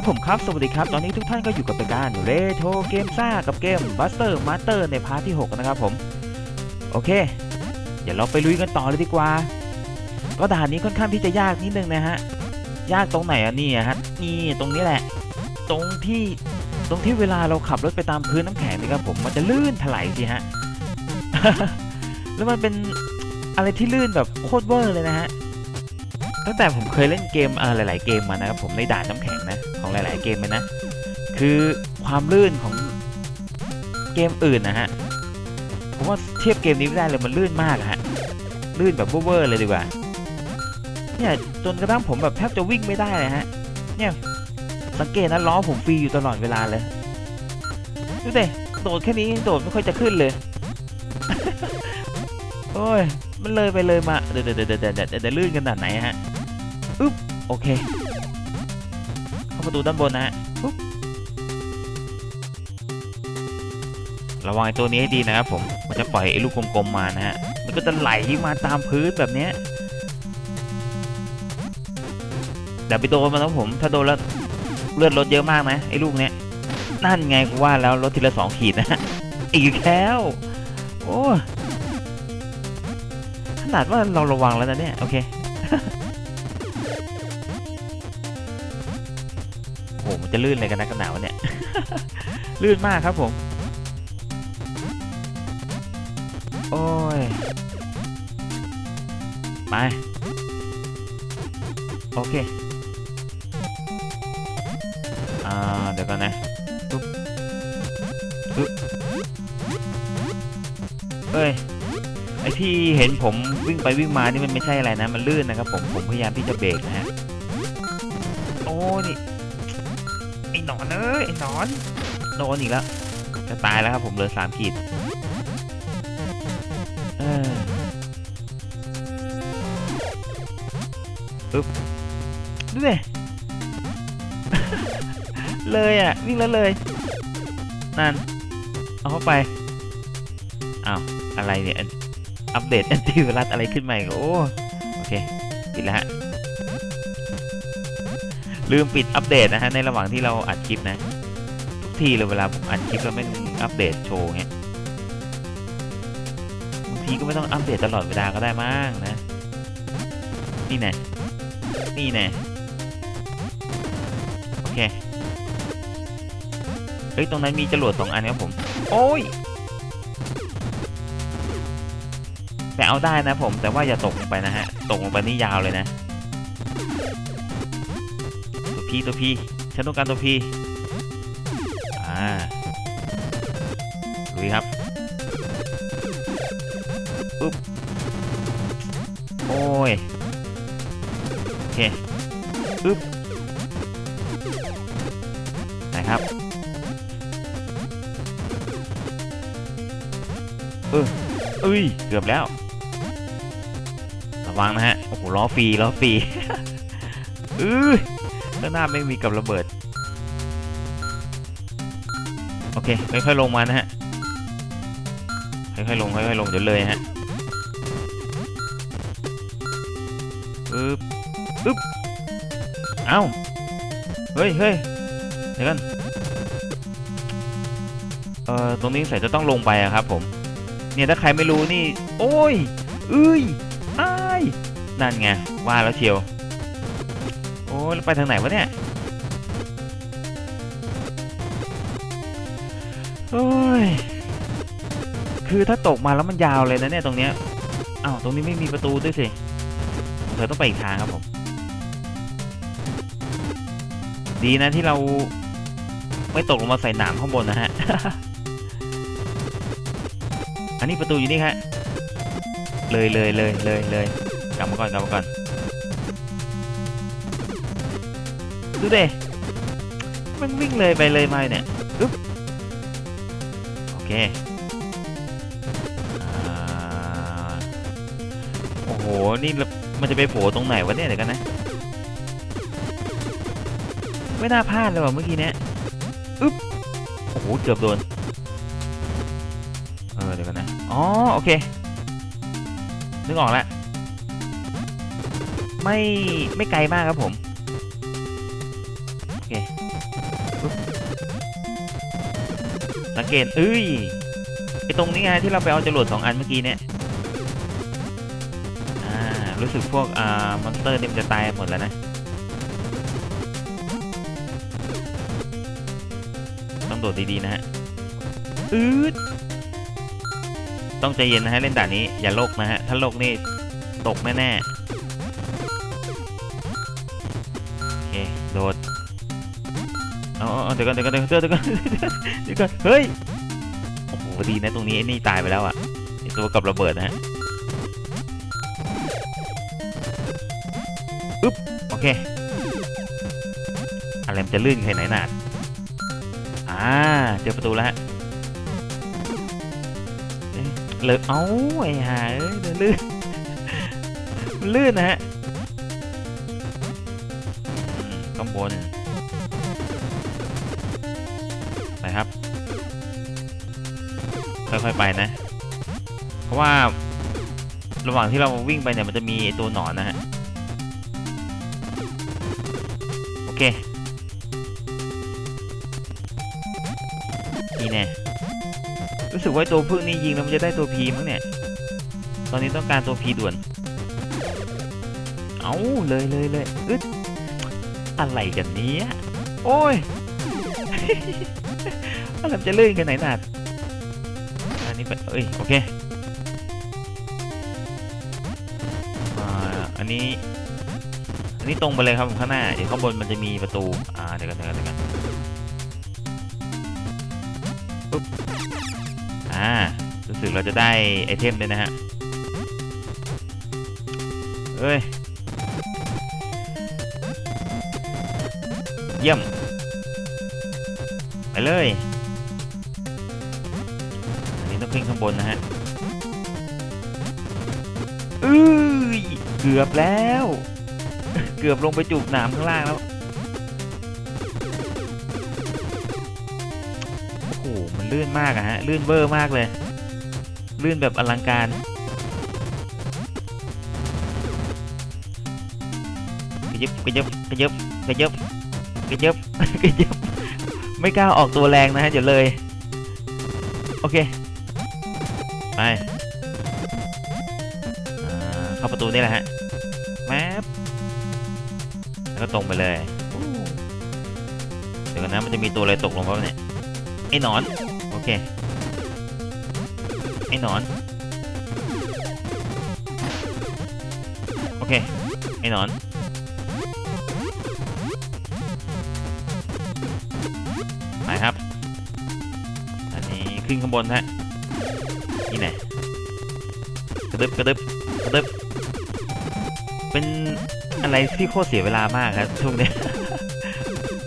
ครับผมครับ สวัสดีครับ ตอนนี้ทุกท่านก็อยู่กับรายการเรโทรเกมซ่ากับเกม Buster Master ในพาร์ทที่ 6 นะครับผม โอเค เดี๋ยวเราไปลุยกันต่อเลยดีกว่า ก็ด่านนี้ค่อนข้างที่จะยากนิดนึงนะฮะ ยากตรงไหนอะนี่ฮะ นี่ตรงนี้แหละ ตรงที่ตรงที่เวลาเราขับรถไปตามพื้นน้ำแข็งนี่ครับผม มันจะลื่นถลายสิฮะ แล้วมันเป็นอะไรที่ลื่นแบบโคตรเวอร์เลยนะฮะ ตั้งแต่ผมเคยเล่นเกมเหลาย ๆ เกมมานะครับผมในด่านน้ำแข็งนะของหลาย ๆ เกมเลยนะ คือความลื่นของเกมอื่นนะฮะผมว่าเทียบเกมนี้ไม่ได้เลยมันลื่นมากฮะลื่นแบบเวอร์เลยดีกว่าเนี่ยจนกระทั่งผมแบบแทบจะวิ่งไม่ได้เลยฮะเนี่ยสังเกตนะล้อผมฟรีอยู่ตลอดเวลาเลยดูดิโดดแค่นี้โดดไม่ค่อยจะขึ้นเลยโอ้ยมันเลยไปเลยมาเดี๋ยวเดี๋ยวเดี๋ยวเดี๋ยวเดี๋ยวเดี๋ยวลื่นขนาดไหนฮะ โอเค เข้าประตูด้านบนนะฮะระวังไอ้ตัวนี้ให้ดีนะครับผม มันจะปล่อยไอ้ลูกกลมๆมานะฮะ มันก็จะไหลมาตามพื้นแบบเนี้ยเดี๋ยวไปโดนมันนะผม ถ้าโดนแล้วเลือดลดเยอะมากนะไอ้ลูกเนี้ย นั่นไงกูว่าแล้วลดทีละสองขีดนะอีกแล้วโอ้ขนาดว่าเราระวังแล้วนะเนี่ย โอเค จะลื่นเลยกันนะกันหนาวเนี่ย ลื่นมากครับผม โอ้ย ไป โอเค อ่า เดี๋ยวก่อนนะปุ๊บปุ๊บเอ้ยไอที่เห็นผมวิ่งไปวิ่งมานี่มันไม่ใช่อะไรนะ มันลื่นนะครับผม ผมพยายามที่จะเบรกนะฮะ โอ้ นี่ นอนเอ้ยไอ้หนอนโดนอีกแล้ว จะตายแล้วครับผมเหลือสามขีดเออปึ๊บดูดิเลยอะ วิ่งแล้วเลย นั่น เอาเข้าไป อ้าว อะไรเนี่ย อัปเดตแอนตี้ไวรัสอะไรขึ้นมาอีกโอ้ โอเคปิดแล้วฮะ ลืมปิดอัปเดตนะฮะในระหว่างที่เราอัดคลิปนะ ทุกทีเลยเวลาผมอัดคลิปแล้วไม่อัปเดตโชว์เงี้ยบางทีก็ไม่ต้องอัปเดตตลอดเวลาก็ได้มั้งนะ นี่แน่นี่แน่โอเคเฮ้ยตรงนั้นมีจรวดสองอันครับผม โอ้ยแต่เอาได้นะผมแต่ว่าอย่าตกลงไปนะฮะ ตกลงไปนี่ยาวเลยนะ พีตัวพีฉันต้องการตัวพีอ่าลุยครับปุ๊บโอ้ยโอเคปุ๊บนะครับเออเอ้ย เกือบแล้ว ระวังนะฮะ โอ้โหล้อฟรีล้อฟรีเออ ข้างหน้าไม่มีกับระเบิด โอเคค่อยๆลงมานะฮะค่อยๆลงค่อยๆลงเดี๋ยวเลยฮะปึ๊บปึ๊บเอ้าเฮ้ยเฮ้ยเดี๋ยวกันเอ่อตรงนี้ใส่จะต้องลงไปอะครับผมเนี่ยถ้าใครไม่รู้นี่ โอ้ยเอ้ยอ้ายนั่นไงว่าแล้วเชียว โอ้ยไปทางไหนวะเนี่ยโอ้ยคือถ้าตกมาแล้วมันยาวเลยนะเนี่ยตรงเนี้ยอ้าวตรงนี้ไม่มีประตูด้วยสิเธอต้องไปอีกทางครับผม ดีนะที่เราไม่ตกลงมาใส่หนามข้างบนนะฮะ อันนี้ประตูอยู่นี่ฮะเลยเลยเลยเลยเลยกลับมาก่อนกลับมาก่อน ดูเด้มันวิ่งเลยไปเลยมาเนี่ยอึ๊บโอเคอโอ้โห นี่มันจะไปโผล่ตรงไหนวะเนี่ยเดี๋ยวกันนะ ไม่น่าพลาดเลยว่ะเมื่อกี้เนี้ยอึ๊บโอ้โห เกือบโดน เออ เดี๋ยวกันนะ อ๋อ โอเค นึกออกแล้ว ไม่ ไม่ไกลมากครับผม เกตเอ้ยไอตรงนี้ไงที่เราไปเอาจรวดสองอันเมื่อกี้เนี่ยอ่ารู้สึกพวกอ่ามอนสเตอร์เนี่ยมันจะตายหมดแล้วนะต้องโดดดีๆนะฮะอืดต้องใจเย็นนะฮะเล่นด่านนี้อย่าโลกนะฮะถ้าโลกนี่ตกแน่ๆโอเคโดด เอาเอาเดี๋ยวก่อนเดี๋ยวก่อนเดี๋ยวก่อนเดี๋ยวก่อนเดี๋ยวก่อนเฮ้ยโอ้โหดีนะตรงนี้ไอ้นี่ตายไปแล้วอะไอตัวกับระเบิดนะฮะอึ๊บโอเคอะไรมันจะลื่นแค่ไหนน่ะอ่าเจอประตูแล้วฮะเอ๊ะเลยเอ้าไอ้ห่าเอ้ยลื่นมันลื่นนะฮะ นะครับ ค่อยๆไปนะ เพราะว่าระหว่างที่เราวิ่งไปเนี่ยมันจะมีตัวหนอนนะฮะ โอเค นี่แน่รู้สึกว่าตัวพึ่งนี่ยิงแล้วมันจะได้ตัวพีมั้งเนี่ย ตอนนี้ต้องการตัวพีด่วน เอาเลยเลยเลยอึดอะไรกันเนี้ย โอ้ย อะไรมันจะลื่นกันไหนหนาดอันนี้ไปเอ้ยโอเคอ่าอันนี้ อันนี้ตรงไปเลยครับข้างหน้า เดี๋ยวข้างบนมันจะมีประตู อ่าเดี๋ยวกันเดี๋ยวกันเดี๋ยวกันปุ๊บ อ่า รู้สึกเราจะได้ไอเทมด้วยนะฮะ เอ้ย เยี่ยม ไปเลย ขึ้นข้างบนนะฮะอื้ยเกือบแล้ว เกือบลงไปจูบหนามข้างล่างแล้วโอ้โหมันลื่นมากอะฮะลื่นเวอร์มากเลย ลื่นแบบอลังการกระยิบกระยิบกระยิบกระยิบกระยิบกระยิบไม่กล้าออกตัวแรงนะฮะเดี๋ยวเลย โอเค ไปเข้าประตูนี่แหละฮะแมปแล้วก็ตรงไปเลยเดี๋ยวกันนะมันจะมีตัวอะไรตกลงมาเนี่ยไอ้หนอนโอเคไอ้หนอนโอเคไอ้หนอนไปครับ อันนี้ขึ้นข้างบนฮะ นี่ไหนกระดึบกระดึบกระดึบเป็นอะไรที่โคตรเสียเวลามากครับช่วงนี้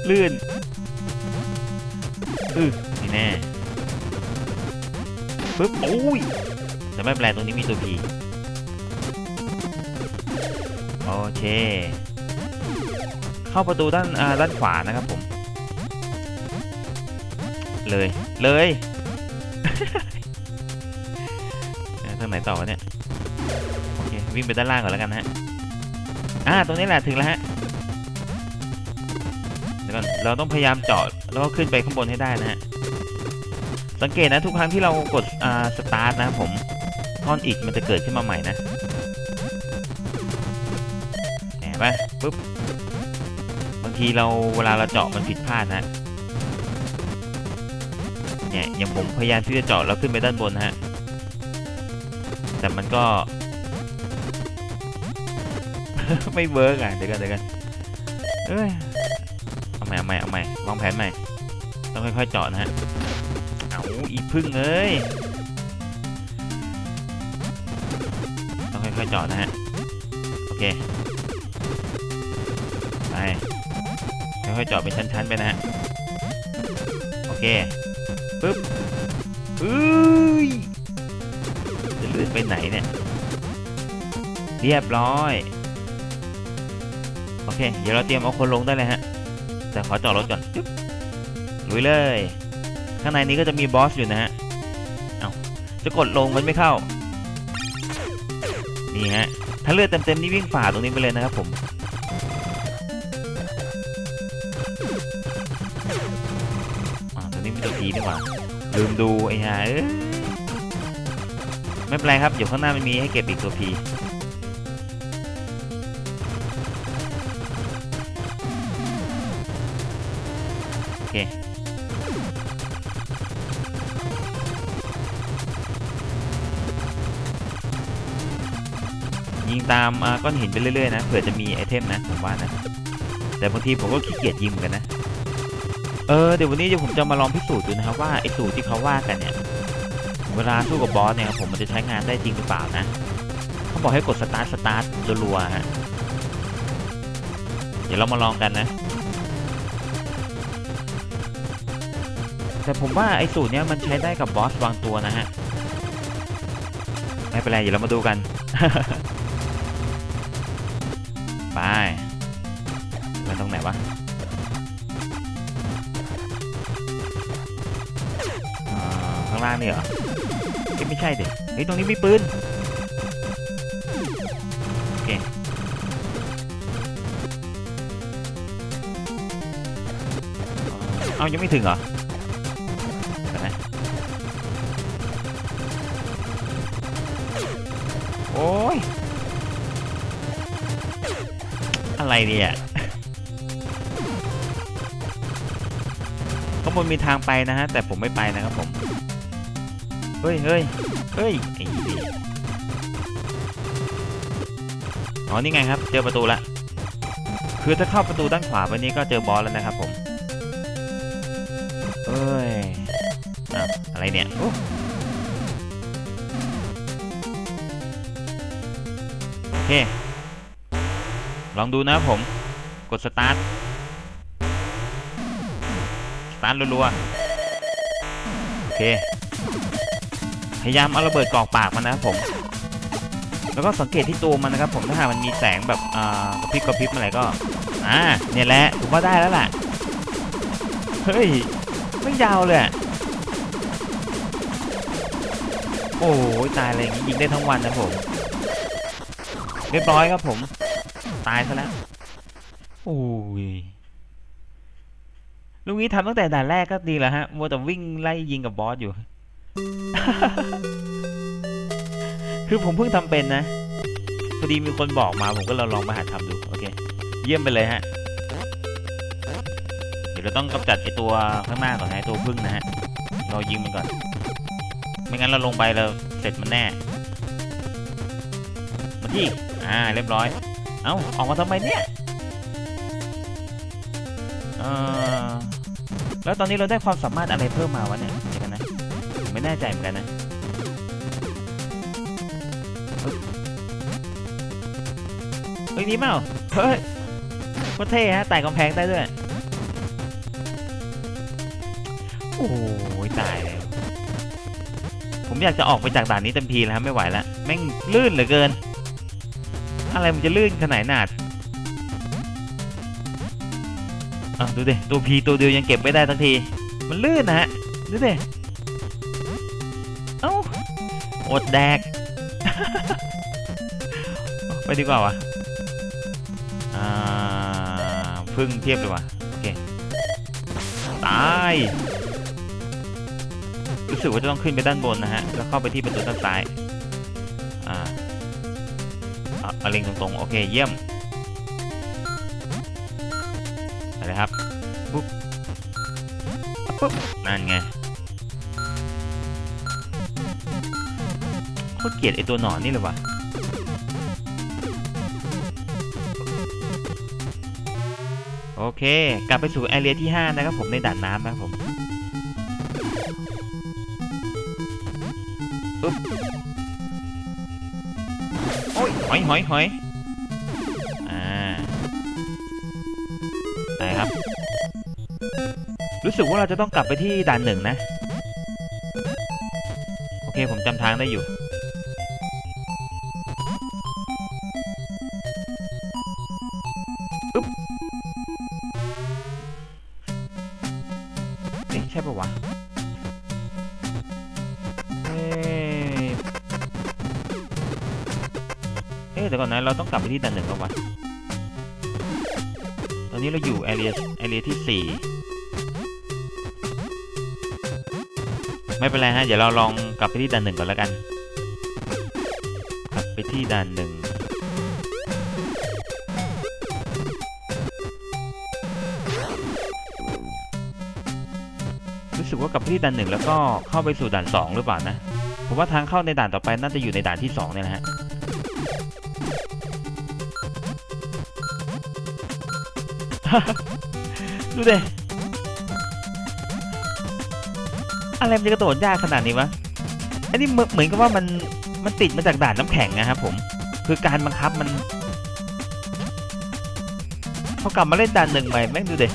ลื่นอือนี่แน่ปึ๊บโอ้ยแต่ไม่เป็นไรตรงนี้มีตัวพีโอเค เข้าประตูด้านอ่าด้านขวานะครับผม เลย เลยางไหนต่อวะเนี่ยโอเควิ่งไปด้านล่างก่อนแล้วกันนะฮะอ่าตรงนี้แหละถึงแล้วฮะเดี๋ยวก่อนเราต้องพยายามเจาะแล้วก็ขึ้นไปข้างบนให้ได้นะฮะสังเกตนะทุกครั้งที่เรากดอ่าสตาร์ทนะครับผมก้อนอิฐมันจะเกิดขึ้นมาใหม่นะแหมไปปุ๊บบางทีเราเวลาเราเจาะมันผิดพลาดนะเนี่ยอย่างผมพยายามที่จะเจาะแล้วขึ้นไปด้านบนนะฮะ แต่มันก็ ไม่เวิร์กอะเดี๋ยวกันเดี๋ยวกันเอ้ยเอาใหม่เอาใหม่เอาใหม่วางแผนใหม่ ต้องค่อยๆเจาะนะฮะเอาอีพึ่งเอ้ยต้องค่อยๆเจาะนะฮะโอเคไปค่อยๆเจาะเป็นชั้นๆไปนะฮะโอเคปึ๊บเอ้ยจะเลื่ อนไปไหนเนี่ย เรียบร้อย โอเค เดี๋ยวเราเตรียมเอาคนลงได้เลยฮะ แต่ขอจอดรถก่อนจึ๊บลุยเลย ข้างในนี้ก็จะมีบอสอยู่นะฮะ เอาจะกดลงมันไม่เข้า นี่ฮะ ถ้าเลือดเต็มๆนี่วิ่งฝ่าตรงนี้ไปเลยนะครับผมอ่าตรงนี้มีตัวทีนี่หว่าลืมดูไอ้ห่าเอ้ย ไม่เป็นไรครับ เดี๋ยวข้างหน้ามันมีให้เก็บอีกตัวพีโอเคยิงตามก้อนหินไปเรื่อยๆนะเผื่อจะมีไอเทมนะผมว่านะ แต่บางทีผมก็ขี้เกียจยิงเหมือนกันนะ เออเดี๋ยววันนี้เดี๋ยวผมจะมาลองพิสูจน์ดูนะครับว่าไอสูตรที่เขาว่ากันเนี่ย เวลาสู้กับบอสเนี่ยครับผมมันจะใช้งานได้จริงหรือเปล่านะเขาบอกให้กดสตาร์ทสตาร์ทรัวๆฮะเดี๋ยวเรามาลองกันนะ แต่ผมว่าไอสูตรเนี้ยมันใช้ได้กับบอสบางตัวนะฮะ ไม่เป็นไรเดี๋ยวเรามาดูกัน ไปมันตรงไหนวะข้างล่างนี่เหรอ อ้ยไม่ใช่เด็เฮ้ยตรงนี้มีปืนโอเคเอายังไม่ถึงเหรอนะโอ้ย อะไรเนี่ยข้างบนมีทางไปนะฮะ แต่ผมไม่ไปนะครับผม เฮ้ยเฮ้ยเฮ้ยอ๋อนี่ไงครับ เจอประตูละ คือถ้าเข้าประตูด้านขวาไปนี้ก็เจอบอสแล้วนะครับผมเอ้ยอะอะไรเนี่ยโอเค ลองดูนะผม กดสตาร์ท สตาร์ทรัวๆ โอเค พยายามเอาระเบิดกรอกปากมันนะครับผม แล้วก็สังเกตที่ตัวมันนะครับผมถ้าหากมันมีแสงแบบกระพริบกระพริบอะไรก็อ่าเนี่ยแหละผมว่าได้แล้วล่ะเฮ้ยไม่ยาวเลยโอ้ยตายเลยอย่างนี้ยิงได้ทั้งวันนะผมเรียบร้อยครับผม ตายซะแล้วโอ้ยลุงนี้ทำตั้งแต่ด่านแรกก็ดีแล้วฮะมัวแต่วิ่งไล่ยิงกับบอสอยู่ คือผมเพิ่งทำเป็นนะ พอดีมีคนบอกมาผมก็ลองลองมาหัดทำดู โอเค เยี่ยมไปเลยฮะ เดี๋ยวเราต้องกำจัดไอตัวข้างหน้าก่อนนะไอตัวพึ่งนะฮะ เรายิงมันก่อน ไม่งั้นเราลงไปเราเสร็จมันแน่ มาที่ อ่า เรียบร้อย เอ้า ออกมาทำไมเนี่ยเออแล้วตอนนี้เราได้ความสามารถอะไรเพิ่มมาวะเนี่ย ไม่แน่ใจเหมือนกันนะเฮ้ยนี่เปล่าเฮ้ยโคตรเท่ฮะไต่กำแพงได้ด้วย โอ้ยตายแล้ว ผมอยากจะออกไปจากด่านนี้เต็มทีแล้วครับไม่ไหวแล้วแม่งลื่นเหลือเกิน อะไรมันจะลื่นขนาดหนาดอะดูดิตัวพีตัวเดียวยังเก็บไม่ได้ทันที มันลื่นนะฮะ ดูดิ อดแดก ไปดีกว่าวะอ่าพึ่งเทียบเลยว่ะโอเค ตาย รู้สึกว่าจะต้องขึ้นไปด้านบนนะฮะ แล้วเข้าไปที่ประตูด้านซ้าย อ่าเอาเล็งตรงๆ โอเค เยี่ยมไปเลยครับ ปุ๊บ ปุ๊บ นั่นไง ตรเกลียดไอตัวหนอนนี่เลยว่ะโอเค กลับไปสู่แอเรียที่ 5 นะครับผมในด่านน้ำนะครับผมปึ๊บโอ้ย หอยหอยหอยอ่าได้ครับ รู้สึกว่าเราจะต้องกลับไปที่ด่านหนึ่งนะ โอเค ผมจำทางได้อยู่ เราต้องกลับไปที่ด่านหนึ่งแล้ววะตอนนี้เราอยู่แอเรียแอเรียที่สี่ไม่เป็นไรฮะ เดี๋ยวเราลองกลับไปที่ด่านหนึ่งก่อนแล้วกัน กลับไปที่ด่านหนึ่งรู้สึกว่ากลับไปที่ด่านหนึ่งแล้วก็เข้าไปสู่ด่านสองหรือเปล่านะ ผมว่าทางเข้าในด่านต่อไปน่าจะอยู่ในด่านที่สองเนี่ยนะฮะ ดูดิอะไรมันจะกระโดดยากขนาดนี้วะ อันนี้เหมือนกับว่ามันมันติดมาจากด่านน้ำแข็งนะครับผม คือการบังคับมันพอกลับมาเล่นด่านหนึ่งใหม่แม่งดูดิ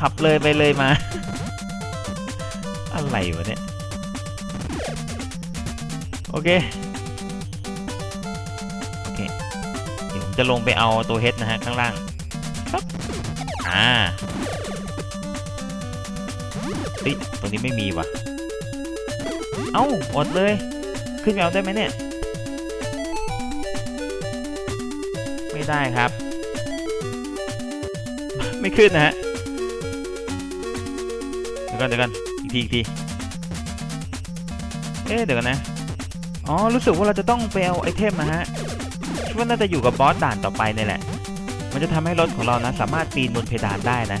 ขับเลยไปเลยมา อะไรวะเนี่ย โอเค โอเค เดี๋ยวผมจะลงไปเอาตัวเฮดนะฮะข้างล่าง อ่าเฮ้ยตรงนี้ไม่มีว่ะ เอ้าอดเลย ขึ้นไปเอาได้ไหมเนี่ย ไม่ได้ครับ ไม่ขึ้นนะฮะ เดี๋ยวก่อนเดี๋ยวก่อนอีกทีอีกที เอ๊เดี๋ยวก่อนนะ อ๋อ รู้สึกว่าเราจะต้องไปเอาไอเทมนะฮะ คิดว่าน่าจะอยู่กับบอสด่านต่อไปนี่แหละ มันจะทำให้รถของเรานะสามารถปีนบนเพดานได้นะ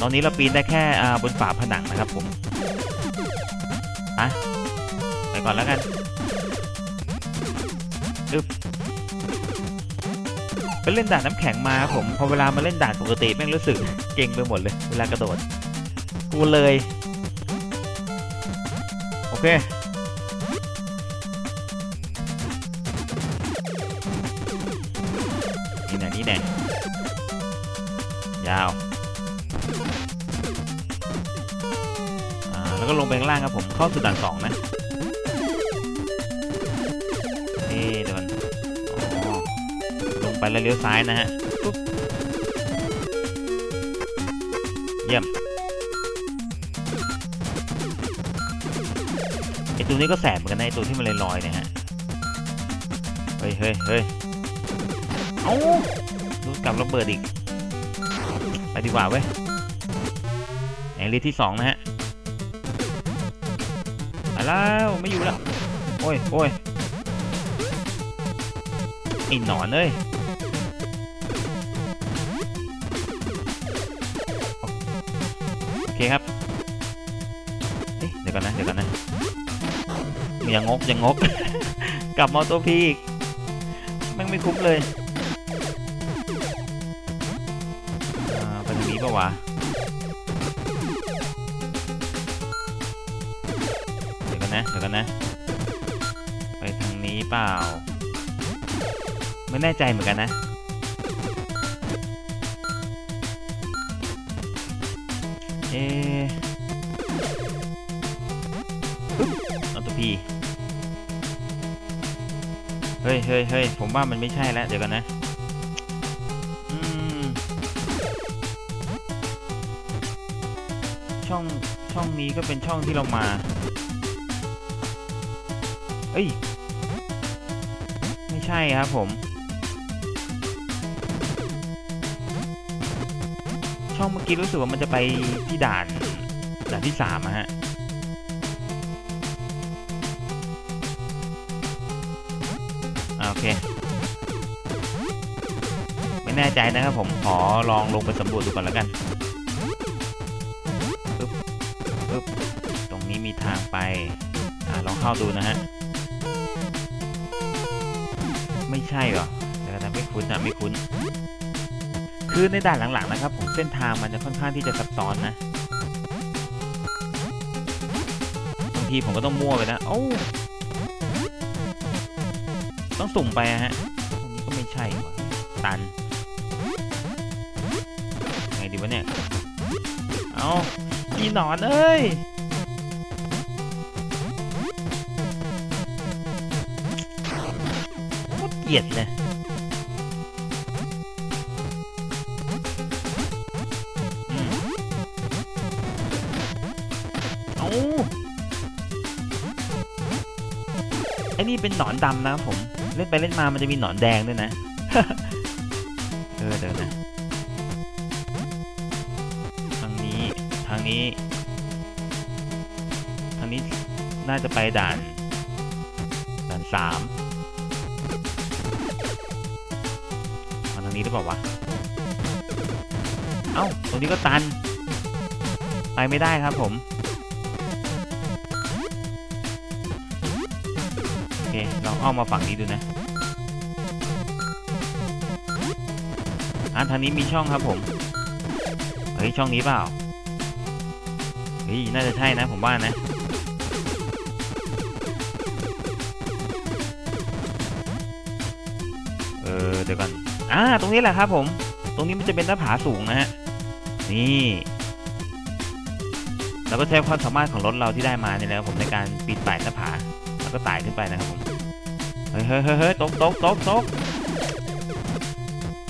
ตอนนี้เราปีนได้แค่บนฝาผนังนะครับผมไปไปก่อนแล้วกันอึ๊บไปเล่นด่านน้ำแข็งมาผมพอเวลามาเล่นด่านปกติแม่งรู้สึกเก่งไปหมดเลย เวลากระโดด กูเลย โอเค นี่แน่ยาวแล้วก็ลงไปข้างล่างครับผมเข้าสู่ด่านสองนะเอ๊ะเดี๋ยวมันลงไปแล้วเลี้ยวซ้ายนะฮะปุ๊บเยี่ยมไอตัวนี้ก็แสบเหมือนกันนะไอตัวที่มันลอยๆเนี่ยฮะเฮ้ยเฮ้ยเฮ้ยเอ้า กลับระเบิดอีก ไปดีกว่าเว้ยแอรีที่สองนะฮะมาแล้วไม่อยู่แล้ว โอ้ยโอ้ยไอ้หนอนเอ้ยโอเคครับเดี๋ยวกันนะเดี๋ยวกันนะอย่างงกอย่างงก กลับมาตัวพีอีกแม่งไม่คุ้มเลยะวะเดี๋ยวกันนะเดี๋ยวกันนะ ไปทางนี้เปล่า ไม่แน่ใจเหมือนกันนะเอะปึ๊บเอาตัวพีเฮ้ยเฮ้ยเฮ้ยผมว่ามันไม่ใช่แล้ว เดี๋ยวกันนะ ช่องช่องนี้ก็เป็นช่องที่เรามา เอ้ย ไม่ใช่ครับผม ช่องเมื่อกี้รู้สึกว่ามันจะไปที่ด่านด่านที่สามอะฮะโอเค ไม่แน่ใจนะครับผมขอลองลงไปสำรวจดูก่อนแล้วกัน เข้าดูนะฮะ ไม่ใช่หรอเดี๋ยวนะไม่คุ้นนะไม่คุ้น คือในด่านหลังๆนะครับผมเส้นทางมันจะค่อนข้างที่จะซับซ้อนนะบางทีผมก็ต้องมั่วไปนะโอ้ต้องสุ่มไปฮะตรงนี้ก็ไม่ใช่ว่ะตัน ไงดีวะเนี่ย เอาอีหนอนเอ้ย กลียดเลยเอาไอ้นี่เป็นหนอนดำนะครับผม เล่นไปเล่นมามันจะมีหนอนแดงด้วยนะ เออเดี๋ยวนะ ทางนี้ ทางนี้ ทางนี้น่าจะไปด่าน ด่านสาม นี้หรือเปล่าวะ เอ้า ตรงนี้ก็ตัน ไปไม่ได้ครับผม โอเค ลองอ้อมมาฝั่งนี้ดูนะอ่าทางนี้มีช่องครับผม เฮ้ย ช่องนี้เปล่า เฮ้ย น่าจะใช่นะผมว่านะ ออเดี๋ยวก่อนอ่าตรงนี้แหละครับผม ตรงนี้มันจะเป็นหน้าผาสูงนะฮะนี่เราก็ใช้ความสามารถของรถเราที่ได้มาเนี่ยนะครับผมในการปีนป่ายหน้าผาแล้วก็ไต่ขึ้นไปนะครับผมเฮ้ยเฮ้ยเฮ้ยเฮ้ยตกตกตกตก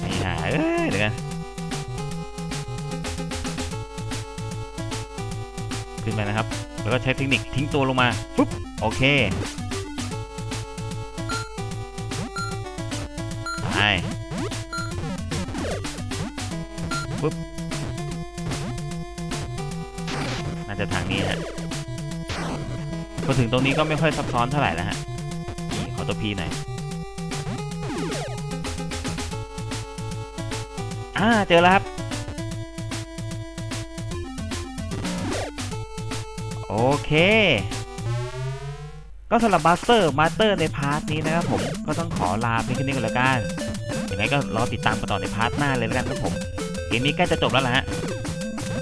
ไอ้ห่าเอ้ยเดี๋ยวกันขึ้นไปนะครับ แล้วก็ใช้เทคนิคทิ้งตัวลงมาปุ๊บโอเค พอถึงตรงนี้ก็ไม่ค่อยซับซ้อนเท่าไหร่แล้วฮะขอตัวพีหน่อยอ่าเจอแล้วครับ โอเคก็สำหรับบัสเตอร์มาสเตอร์ในพาร์ทนี้นะครับผมก็ต้องขอลาไปแค่นี้ก่อนละกันยังไงก็รอติดตามกันต่อในพาร์ทหน้าเลยแล้วกันครับผมเกมนี้ใกล้จะจบแล้วล่ะฮะ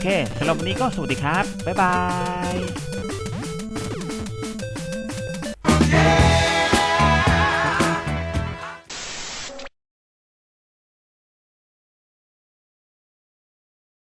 เคสำหรับวันนี้ก็สวัสดีครับ บ๊ายบาย Yeah.